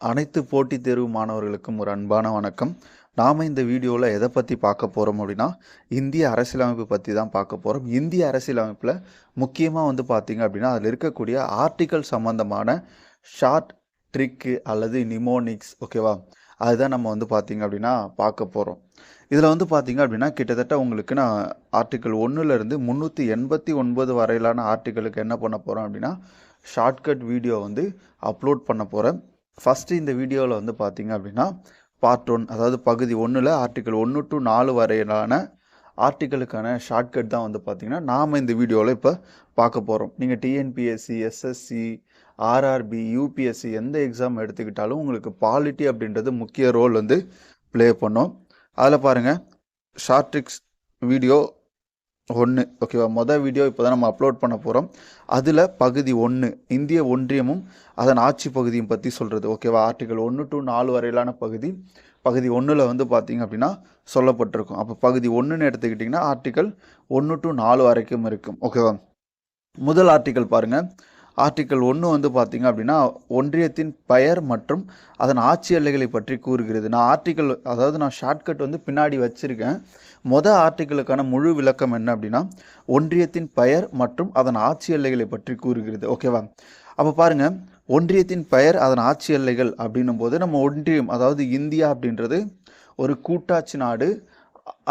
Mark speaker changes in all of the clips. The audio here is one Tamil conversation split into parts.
Speaker 1: அனைத்து போட்டித் தேர்வு மாணவர்களுக்கும் ஒரு அன்பான வணக்கம். நாம் இந்த வீடியோவில் எதை பற்றி பார்க்க போகிறோம் அப்படின்னா இந்திய அரசியலமைப்பு பற்றி தான் பார்க்க போகிறோம் இந்திய அரசியலமைப்பில் முக்கியமாக வந்து பார்த்திங்க அப்படின்னா அதில் இருக்கக்கூடிய ஆர்டிக்கல் சம்மந்தமான ஷார்ட் ட்ரிக்கு அல்லது நிமோனிக்ஸ் ஓகேவா அதுதான் நம்ம வந்து பார்த்திங்க அப்படின்னா பார்க்க போகிறோம் இதில் வந்து பார்த்திங்க அப்படின்னா கிட்டத்தட்ட உங்களுக்கு நான் ஆர்டிக்கல் ஒன்றுலேருந்து முந்நூற்றி எண்பத்தி ஒன்பது வரையிலான ஆர்டிக்கலுக்கு என்ன பண்ண போகிறோம் அப்படின்னா ஷார்ட்கட் வீடியோ வந்து அப்லோட் பண்ண போகிறேன் ஃபஸ்ட்டு இந்த வீடியோவில் வந்து பார்த்தீங்க அப்படின்னா பார்ட் ஒன் அதாவது பகுதி ஒன்றில் ஆர்டிக்கல் ஒன்று டு நாலு வரையிலான ஆர்டிக்கலுக்கான ஷார்ட்கட் தான் வந்து பார்த்திங்கன்னா நாம் இந்த வீடியோவில் இப்போ பார்க்க போகிறோம் நீங்கள் டிஎன்பிஎஸ்சி எஸ்எஸ்சி ஆர்ஆர்பி யூபிஎஸ்சி எந்த எக்ஸாம் எடுத்துக்கிட்டாலும் உங்களுக்கு பாலிட்டி அப்படின்றது முக்கிய ரோல் வந்து ப்ளே பண்ணும். அதில் பாருங்கள் ஷார்ட் ட்ரிக்ஸ் வீடியோ ஒன்று ஓகேவா மொதல் வீடியோ இப்போ தான் நம்ம அப்லோட் பண்ண போகிறோம் அதில் பகுதி ஒன்று இந்திய ஒன்றியமும் அதன் ஆட்சி பகுதியும் பற்றி சொல்கிறது ஓகேவா ஆர்டிகல் ஒன்று டு நாலு வரையிலான பகுதி. பகுதி ஒன்றில் வந்து பார்த்திங்க அப்படின்னா சொல்லப்பட்டிருக்கும். அப்போ பகுதி ஒன்றுன்னு எடுத்துக்கிட்டிங்கன்னா ஆர்டிக்கல் ஒன்று டு நாலு வரைக்கும் இருக்கும். ஓகேவா முதல் ஆர்டிக்கல் பாருங்கள் ஆர்டிக்கல் ஒன்று வந்து பார்த்திங்க அப்படின்னா ஒன்றியத்தின் பெயர் மற்றும் அதன் ஆட்சி எல்லைகளை பற்றி கூறுகிறது. நான் ஆர்டிக்கல் அதாவது நான் ஷார்ட்கட் வந்து பின்னாடி வச்சுருக்கேன். மொதல் ஆர்டிக்கிளுக்கான முழு விளக்கம் என்ன அப்படின்னா ஒன்றியத்தின் பெயர் மற்றும் அதன் ஆட்சி எல்லைகளை பற்றி கூறுகிறது. ஓகேவா அப்போ பாருங்கள் ஒன்றியத்தின் பெயர் அதன் ஆட்சி எல்லைகள் அப்படின்னும் போது நம்ம ஒன்றியம் அதாவது இந்தியா அப்படின்றது ஒரு கூட்டாட்சி நாடு.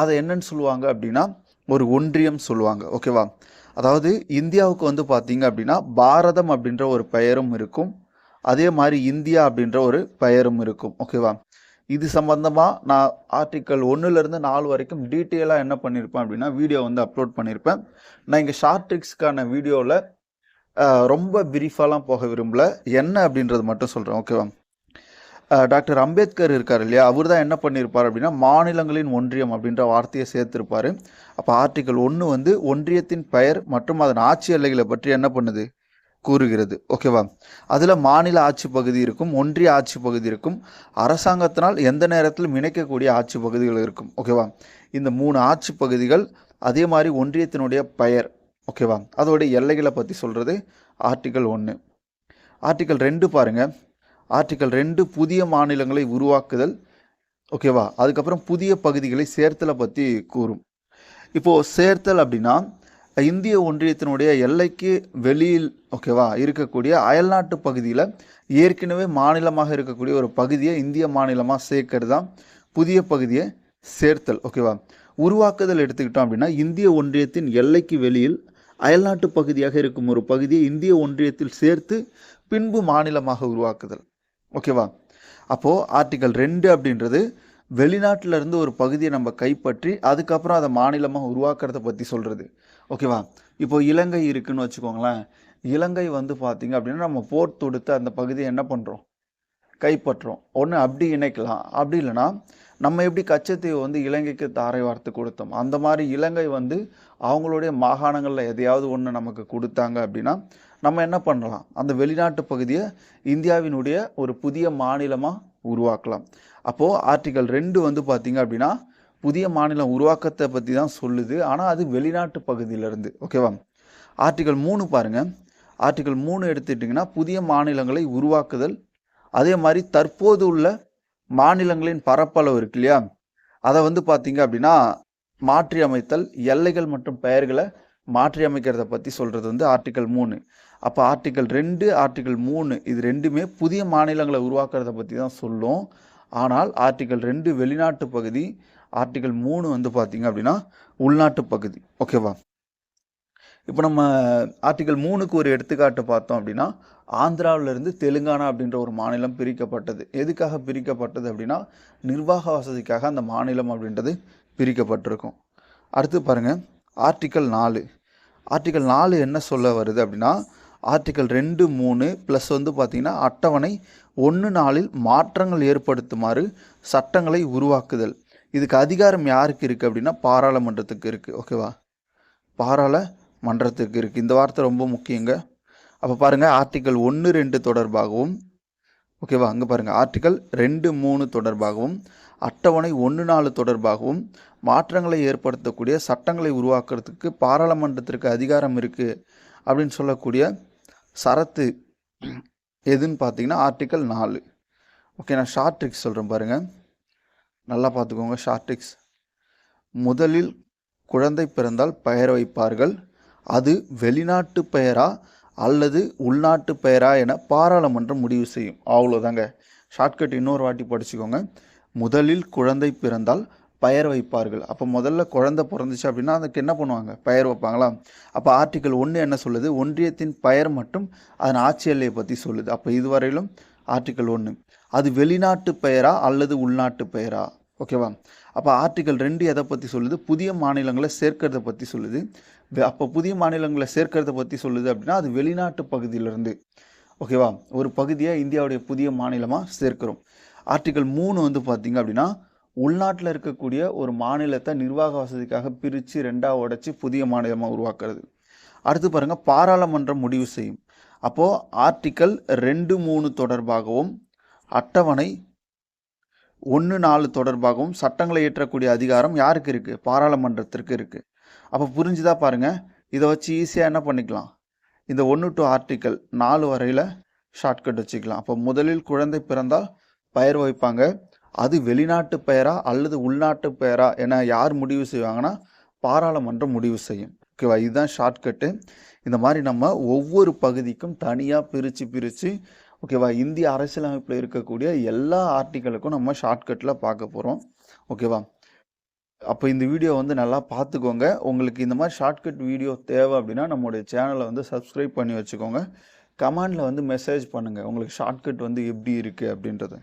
Speaker 1: அதை என்னன்னு சொல்லுவாங்க அப்படின்னா ஒரு ஒன்றியம் சொல்லுவாங்க. ஓகேவா அதாவது இந்தியாவுக்கு வந்து பார்த்தீங்க அப்படின்னா பாரதம் அப்படின்ற ஒரு பெயரும் இருக்கும். அதே மாதிரி இந்தியா அப்படின்ற ஒரு பெயரும் இருக்கும். ஓகேவா இது சம்பந்தமாக நான் ஆர்டிக்கல் ஒன்றுலேருந்து நாலு வரைக்கும் டீட்டெயிலாக என்ன பண்ணியிருப்பேன் அப்படின்னா வீடியோ வந்து அப்லோட் பண்ணியிருப்பேன் நான் இங்கே ஷார்ட் ட்ரிக்ஸ்க்கான வீடியோவில் ரொம்ப பிரீஃபாலாம் போக விரும்பல. என்ன அப்படின்றது மட்டும் சொல்கிறேன் ஓகேவா டாக்டர் அம்பேத்கர் இருக்கார் இல்லையா? அவர் தான் என்ன பண்ணியிருப்பார் அப்படின்னா மாநிலங்களின் ஒன்றியம் அப்படின்ற வார்த்தையை சேர்த்திருப்பார். அப்போ ஆர்டிக்கல் ஒன்று வந்து ஒன்றியத்தின் பெயர் மற்றும் அதன் ஆட்சி எல்லைகளை பற்றி என்ன பண்ணுது? கூறுகிறது. ஓகேவா? அதில் மாநில ஆட்சி பகுதி இருக்கும் ஒன்றிய ஆட்சி பகுதி இருக்கும். அரசாங்கத்தினால் எந்த நேரத்திலும் இணைக்கக்கூடிய ஆட்சி பகுதிகள் இருக்கும். ஓகேவா? இந்த மூணு ஆட்சி பகுதிகள் அதே மாதிரி ஒன்றியத்தினுடைய பெயர். ஓகேவா? அதோடைய எல்லைகளை பற்றி சொல்கிறது ஆர்டிக்கல் ஒன்று ஆர்டிக்கல் ரெண்டு பாருங்கள் ஆர்டிக்கல் ரெண்டு புதிய மாநிலங்களை உருவாக்குதல். ஓகேவா? அதுக்கப்புறம் புதிய பகுதிகளை சேர்த்தலை பற்றி கூறும். இப்போது சேர்த்தல் அப்படின்னா இந்திய ஒன்றியத்தினுடைய எல்லைக்கு வெளியில் ஓகேவா இருக்கக்கூடிய அயல்நாட்டு பகுதியில் ஏற்கனவே மாநிலமாக இருக்கக்கூடிய ஒரு பகுதியை இந்திய மாநிலமாக சேர்க்கறது? தான் புதிய பகுதியை சேர்த்தல் ஓகேவா உருவாக்குதல் எடுத்துக்கிட்டோம் அப்படின்னா இந்திய ஒன்றியத்தின் எல்லைக்கு வெளியில் அயல்நாட்டு பகுதியாக இருக்கும் ஒரு பகுதியை இந்திய ஒன்றியத்தில் சேர்த்து பின்பு மாநிலமாக உருவாக்குதல் ஓகேவா அப்போது ஆர்டிக்கல் ரெண்டு அப்படின்றது வெளிநாட்டில் இருந்து ஒரு பகுதியை நம்ம கைப்பற்றி அதுக்கப்புறம் அதை மாநிலமாக உருவாக்குறத பற்றி சொல்கிறது ஓகேவா? இப்போ இலங்கை இருக்குன்னு வச்சுக்கோங்களேன். இலங்கை வந்து பார்த்திங்க அப்படின்னா நம்ம போர் தொடுத்து அந்த பகுதியை என்ன பண்ணுறோம் கைப்பற்றுறோம். ஒன்று அப்படி இணைக்கலாம். அப்படி இல்லைன்னா நம்ம எப்படி கச்சத்தீவு வந்து இலங்கைக்கு தாரை வார்த்து கொடுத்தோம்? அந்த மாதிரி இலங்கை வந்து அவங்களுடைய மாகாணங்களில் எதையாவது ஒன்று நமக்கு கொடுத்தாங்க அப்படின்னா நம்ம என்ன பண்ணலாம்? அந்த வெளிநாட்டு பகுதியை இந்தியாவினுடைய ஒரு புதிய மாநிலமாக உருவாக்கலாம். அப்போது ஆர்டிகல் ரெண்டு வந்து பார்த்திங்க அப்படின்னா புதிய மாநிலம் உருவாக்கத்தை பற்றி தான் சொல்லுது. ஆனால் அது வெளிநாட்டு பகுதியிலேருந்து. ஓகேவா? ஆர்டிகல் மூணு பாருங்கள் ஆர்டிகல் மூணு எடுத்துட்டிங்கன்னா புதிய மாநிலங்களை உருவாக்குதல். அதே மாதிரி தற்போது உள்ள மாநிலங்களின் பரப்பளவு இருக்கு இல்லையா? அதை வந்து பார்த்தீங்க அப்படின்னா மாற்றி அமைத்தல் எல்லைகள் மற்றும் பெயர்களை மாற்றி அமைக்கிறத பற்றி சொல்கிறது வந்து ஆர்டிக்கல் மூணு. அப்போ ஆர்டிக்கல் ரெண்டு ஆர்டிக்கல் மூணு இது ரெண்டுமே புதிய மாநிலங்களை உருவாக்குறத பற்றி தான் சொல்லும். ஆனால் ஆர்டிக்கல் ரெண்டு வெளிநாட்டு பகுதி ஆர்டிகல் மூணு வந்து பார்த்திங்க அப்படின்னா உள்நாட்டு பகுதி. ஓகேவா இப்போ நம்ம ஆர்டிகல் மூணுக்கு ஒரு எடுத்துக்காட்டு பார்த்தோம் அப்படின்னா ஆந்திராவிலிருந்து தெலுங்கானா அப்படின்ற ஒரு மாநிலம் பிரிக்கப்பட்டது. எதுக்காக பிரிக்கப்பட்டது அப்படின்னா நிர்வாக வசதிக்காக அந்த மாநிலம் அப்படின்றது பிரிக்கப்பட்டிருக்கும். அடுத்து பாருங்கள் ஆர்டிக்கல் நாலு. ஆர்டிக்கல் நாலு என்ன சொல்ல வருது அப்படின்னா ஆர்டிக்கல் ரெண்டு மூணு ப்ளஸ் வந்து பார்த்திங்கன்னா அட்டவணை ஒன்று நாளில் மாற்றங்கள் ஏற்படுத்துமாறு சட்டங்களை உருவாக்குதல். இதுக்கு அதிகாரம் யாருக்கு இருக்குது அப்படின்னா பாராளுமன்றத்துக்கு இருக்குது ஓகேவா பாராளுமன்றத்துக்கு இருக்குது இந்த வார்த்தை ரொம்ப முக்கியங்க. அப்போ பாருங்கள் ஆர்டிக்கல் ஒன்று ரெண்டு தொடர்பாகவும் ஓகேவா அங்கே பாருங்கள் ஆர்டிக்கல் ரெண்டு மூணு தொடர்பாகவும் அட்டவணை ஒன்று நாலு தொடர்பாகவும் மாற்றங்களை ஏற்படுத்தக்கூடிய சட்டங்களை உருவாக்குறதுக்கு பாராளுமன்றத்திற்கு அதிகாரம் இருக்குது அப்படின்னு சொல்லக்கூடிய சரத்து எதுன்னு பார்த்தீங்கன்னா ஆர்டிக்கல் நாலு. ஓகே நான் ஷார்ட் ட்ரிக்ஸ் சொல்கிறேன் பாருங்கள் நல்லா பார்த்துக்கோங்க ஷார்ட் முதலில் குழந்தை பிறந்தால் பெயர் வைப்பார்கள். அது வெளிநாட்டு பெயரா அல்லது உள்நாட்டு பெயரா என பாராளுமன்றம் முடிவு செய்யும். அவ்வளோதாங்க ஷார்ட்கட் இன்னொரு வாட்டி படிச்சுக்கோங்க. முதலில் குழந்தை பிறந்தால் பெயர் வைப்பார்கள். அப்போ முதல்ல குழந்தை பிறந்துச்சு அப்படின்னா அதுக்கு என்ன பண்ணுவாங்க? பெயர் வைப்பாங்களா? அப்போ ஆர்டிக்கல் ஒன்று என்ன சொல்லுது? ஒன்றியத்தின் பெயர் மற்றும் அதன் ஆட்சி எல்லையை பற்றி சொல்லுது. அப்போ இதுவரையிலும் ஆர்டிக்கல் ஒன்று அது வெளிநாட்டு பெயரா அல்லது உள்நாட்டு பெயரா? ஓகேவா? அப்போ ஆர்டிக்கல் ரெண்டு எதை பற்றி சொல்லுது? புதிய மாநிலங்களை சேர்க்கிறத பற்றி சொல்லுது. அப்போ புதிய மாநிலங்களை சேர்க்கிறத பற்றி சொல்லுது அப்படின்னா அது வெளிநாட்டு பகுதியிலிருந்து. ஓகேவா? ஒரு பகுதியாக இந்தியாவுடைய புதிய மாநிலமாக சேர்க்கிறோம். ஆர்டிக்கல் மூணு வந்து பார்த்தீங்க அப்படின்னா உள்நாட்டில் இருக்கக்கூடிய ஒரு மாநிலத்தை நிர்வாக வசதிக்காக பிரித்து ரெண்டாக உடைச்சி புதிய மாநிலமாக உருவாக்குறது. அடுத்து பாருங்கள் பாராளுமன்றம் முடிவு செய்யும். அப்போது ஆர்டிக்கல் ரெண்டு மூணு தொடர்பாகவும் அட்டவணை ஒன்று நாலு தொடர்பாகவும் சட்டங்களை இயற்றக்கூடிய அதிகாரம் யாருக்கு இருக்குது பாராளுமன்றத்திற்கு இருக்குது அப்போ புரிஞ்சுதா பாருங்கள் இதை வச்சு ஈஸியாக என்ன பண்ணிக்கலாம்? இந்த ஒன்று டு ஆர்டிக்கல் நாலு வரையில் ஷார்ட்கட் வச்சுக்கலாம். அப்போ முதலில் குழந்தை பிறந்தால் பெயர் வைப்பாங்க. அது வெளிநாட்டு பெயரா அல்லது உள்நாட்டு பெயரா என யார் முடிவு செய்வாங்கன்னா பாராளுமன்றம் முடிவு செய்யும். ஓகேவா இதுதான் ஷார்ட்கட்டு இந்த மாதிரி நம்ம ஒவ்வொரு பகுதிக்கும் தனியாக பிரித்து பிரித்து ஓகேவா? இந்திய அரசியலமைப்பில் இருக்கக்கூடிய எல்லா ஆர்டிக்கலுக்கும் நம்ம ஷார்ட்கட்டில் பார்க்க போகிறோம் ஓகேவா? அப்போ இந்த வீடியோ வந்து நல்லா பார்த்துக்கோங்க. உங்களுக்கு இந்த மாதிரி ஷார்ட்கட் வீடியோ தேவை அப்படின்னா நம்மளுடைய சேனலை வந்து சப்ஸ்கிரைப் பண்ணி வச்சுக்கோங்க. கமெண்டில் வந்து மெசேஜ் பண்ணுங்கள் உங்களுக்கு ஷார்ட்கட் வந்து எப்படி இருக்குது அப்படின்றது.